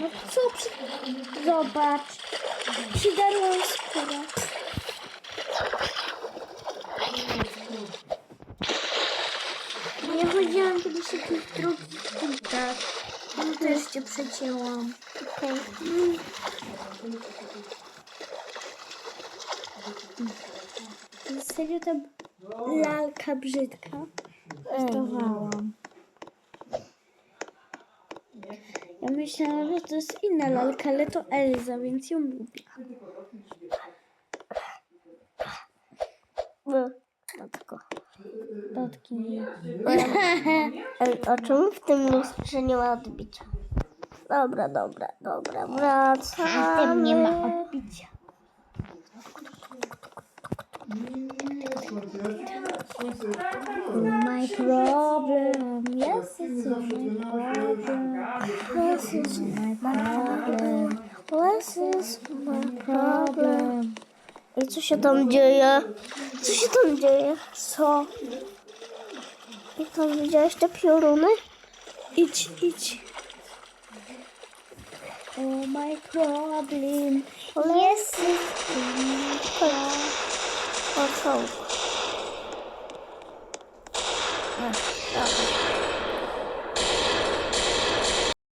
No co przy... Zobacz. Przydarłam skórę. Ja chodziłam kiedyś takich drugich butach. No też cię przecięłam. Okej. Mm. Serio ta lalka brzydka? Testowałam. Ja myślałam, że to jest inna lalka, ale to Elza, więc ją lubię. No, matko. Dotknij. Ej, a czemu w tym lustrze nie ma odbicia? Dobra, dobra, dobra, wracamy. W tym nie ma odbicia. My problem, yes, it's my problem. Yes, it's my problem. This is my problem. I co się tam dzieje? Co się tam dzieje? Co? I tam widziałeś te pioruny? Idź, idź. Oh, my problem. Yes, it's my problem. O, są. Dobra.